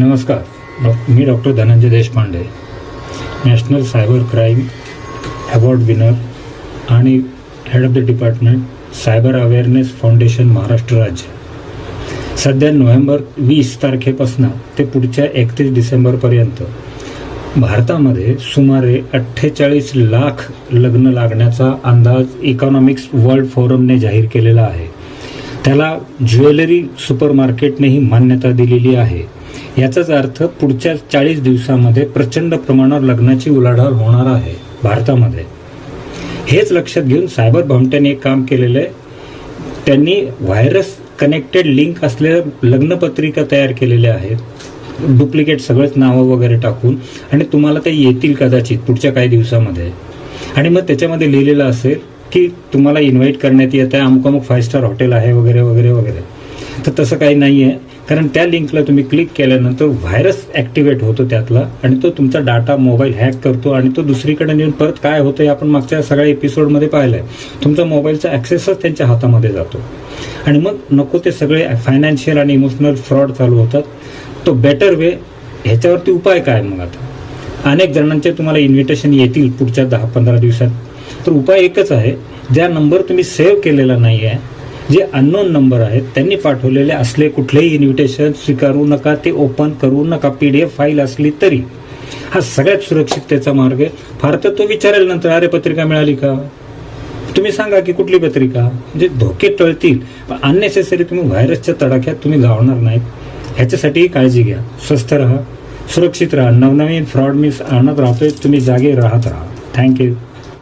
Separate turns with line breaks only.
नमस्कार. डॉ मी doctor Dhananjay Deshpande national cyber crime award winner आणि head of the department cyber awareness foundation Maharashtra राज्य. सध्या November वीस तारखेपासून ते पुढच्या एकतीस डिसेंबरपर्यंत भारतामध्ये सुमारे अठ्ठेचाळीस लाख लग्न लागण्याचा अंदाज इकॉनॉमिक्स वर्ल्ड फोरमने जाहीर केलेला आहे. त्याला ज्वेलरी सुपर मार्केटनेही मान्यता दिलेली आहे. याचाच अर्थ पुढच्या चाळीस दिवसामध्ये प्रचंड प्रमाणावर लग्नाची उलाढाल होणार आहे भारतामध्ये. हेच लक्षात घेऊन सायबर भामट्याने एक काम केलेलं आहे. त्यांनी व्हायरस कनेक्टेड लिंक असलेल्या लग्नपत्रिका तयार केलेल्या आहेत. डुप्लिकेट सगळंच नावं वगैरे टाकून. आणि तुम्हाला ते येतील कदाचित पुढच्या काही दिवसामध्ये. आणि मग त्याच्यामध्ये लिहिलेलं असेल की तुम्हाला इन्व्हाइट करण्यात येत आहे अमुक अमुक फाय स्टार हॉटेल आहे वगैरे वगैरे वगैरे. तर तसं काही नाही आहे कारण त्या लिंकला तुम्ही क्लिक केल्यानंतर व्हायरस ॲक्टिवेट होतो त्यातला आणि तो तुमचा डाटा मोबाईल हॅक करतो आणि तो दुसरीकडे नेऊन परत काय होतं आपण मागच्या सगळ्या एपिसोडमध्ये पाहिलं आहे तुमचा मोबाईलचा ॲक्सेसच त्यांच्या हातामध्ये जातो. आणि मग नको ते सगळे फायनान्शियल आणि इमोशनल फ्रॉड चालू होतात. तो बेटर वे ह्याच्यावरती उपाय काय मग आता? अनेक जणांचे तुम्हाला इन्व्हिटेशन येतील पुढच्या दहा पंधरा दिवसात. तर उपाय एकच आहे. ज्या नंबर तुम्ही सेव्ह केलेला नाही आहे जे अननोन नंबर आहेत त्यांनी पाठवलेले असले कुठलेही इन्व्हिटेशन स्वीकारू नका ते ओपन करू नका. पी डी एफ फाईल असली तरी. हा सगळ्यात सुरक्षिततेचा मार्ग आहे. फार तर तो विचारेल नंतर अरे पत्रिका मिळाली का? तुम्ही सांगा की कुठली पत्रिका? म्हणजे धोके टळतील. पण अननेसेसरी तुम्ही व्हायरसच्या तडाख्यात तुम्ही गावणार नाहीत. ह्याच्यासाठीही काळजी घ्या. स्वस्थ राहा. सुरक्षित राहा. नवनवीन फ्रॉड मिस आणत राहतोय. तुम्ही जागे राहत राहा. थँक्यू